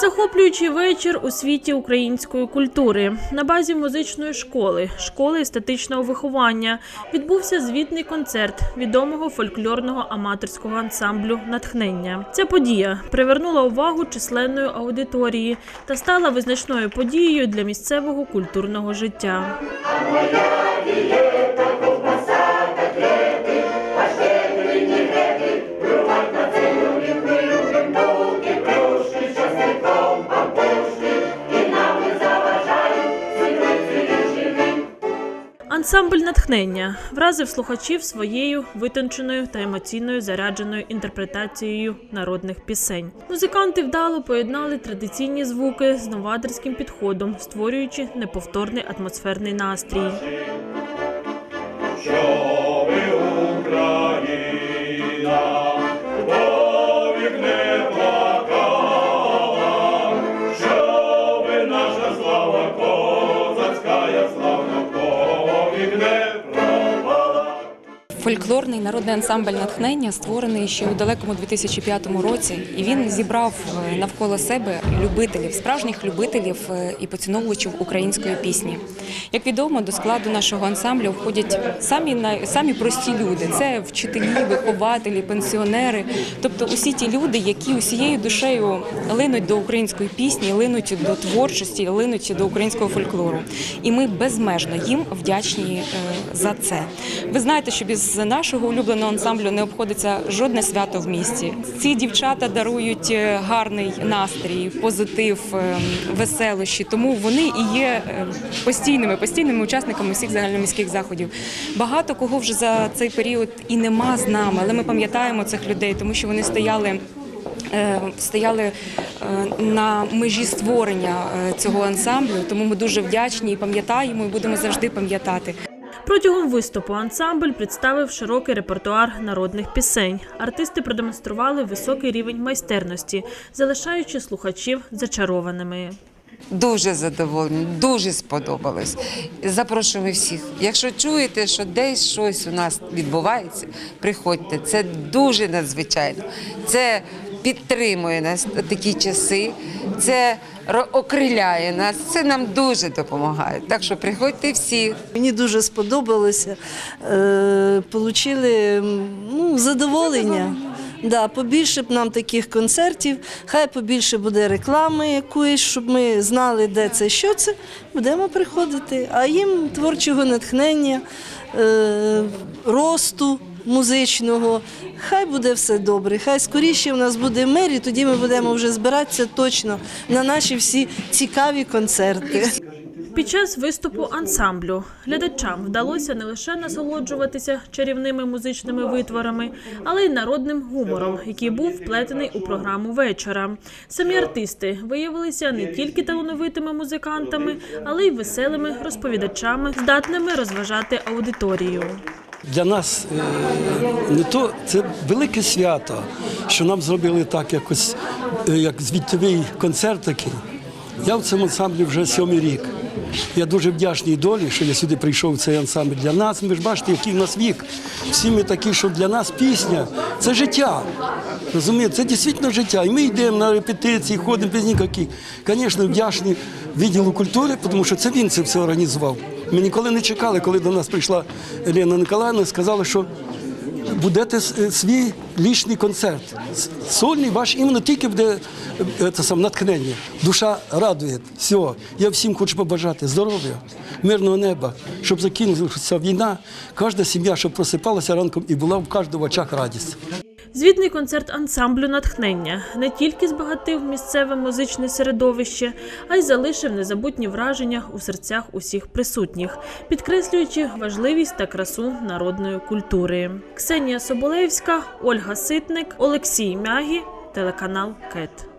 Захоплюючий вечір у світі української культури на базі музичної школи, школи естетичного виховання відбувся звітний концерт відомого фольклорного аматорського ансамблю Натхнення. Ця подія привернула увагу численної аудиторії та стала визначною подією для місцевого культурного життя. Ансамбль натхнення вразив слухачів своєю витонченою та емоційною зарядженою інтерпретацією народних пісень. Музиканти вдало поєднали традиційні звуки з новаторським підходом, створюючи неповторний атмосферний настрій. Фольклорний народний ансамбль натхнення створений ще у далекому 2005 році, і він зібрав е, навколо себе любителів, справжніх любителів е, і поціновувачів української пісні. Як відомо, до складу нашого ансамблю входять самі самі прості люди: це вчителі, вихователі, пенсіонери, тобто усі ті люди, які усією душею линуть до української пісні, линуть до творчості, линуть до українського фольклору. І ми безмежно їм вдячні е, за це. Ви знаєте, що без нашого улюбленого ансамблю не обходиться жодне свято в місті. Ці дівчата дарують е, гарний настрій, позитив, е, веселощі. Тому вони і є е, постійними, постійними учасниками всіх загальноміських заходів. Багато кого вже за цей період і нема з нами, але ми пам'ятаємо цих людей, тому що вони стояли. Стояли на межі створення цього ансамблю, тому ми дуже вдячні і пам'ятаємо, і будемо завжди пам'ятати. Протягом виступу ансамбль представив широкий репертуар народних пісень. Артисти продемонстрували високий рівень майстерності, залишаючи слухачів зачарованими. Дуже задоволені, дуже сподобалось. Запрошуємо всіх. Якщо чуєте, що десь щось у нас відбувається, приходьте. Це дуже надзвичайно. Це підтримує нас в такі часи, це окриляє нас, це нам дуже допомагає. Так що приходьте всі. Мені дуже сподобалося. Е, Получили ну, задоволення. Да, побільше б нам таких концертів, хай побільше буде реклами якоїсь, щоб ми знали, де це, що це. Будемо приходити. А їм творчого натхнення, е, росту музичного. Хай буде все добре. Хай скоріше в нас буде мир, і тоді ми будемо вже збиратися точно на наші всі цікаві концерти. Під час виступу ансамблю глядачам вдалося не лише насолоджуватися чарівними музичними витворами, але й народним гумором, який був вплетений у програму вечора. Самі артисти виявилися не тільки талановитими музикантами, але й веселими розповідачами, здатними розважати аудиторію. Для нас е, не то це велике свято, що нам зробили так якось, е, як звітовий концерт такий. Я в цьому ансамблі вже сьомий рік. Я дуже вдячний долі, що я сюди прийшов в цей ансамбль. Для нас, ви ж бачите, який в нас вік. Всі ми такі, що для нас пісня це життя. Розумієте, це дійсно життя. І ми йдемо на репетиції, ходимо без ніяких. Звісно, вдячні відділу культури, тому що це він це все організував. Ми ніколи не чекали, коли до нас прийшла Елена Николаївна і сказала, що будете е, свій лічний концерт. Сольний ваш іменно тільки буде е, це сам натхнення. Душа радує. Все. Я всім хочу побажати здоров'я, мирного неба, щоб закінчилася війна. Кожна сім'я, щоб просипалася ранком і була в кожного в очах радість. Звітний концерт ансамблю натхнення не тільки збагатив місцеве музичне середовище, а й залишив незабутні враження у серцях усіх присутніх, підкреслюючи важливість та красу народної культури. Ксенія Соболевська, Ольга Ситник, Олексій Мягі, телеканал КЕТ.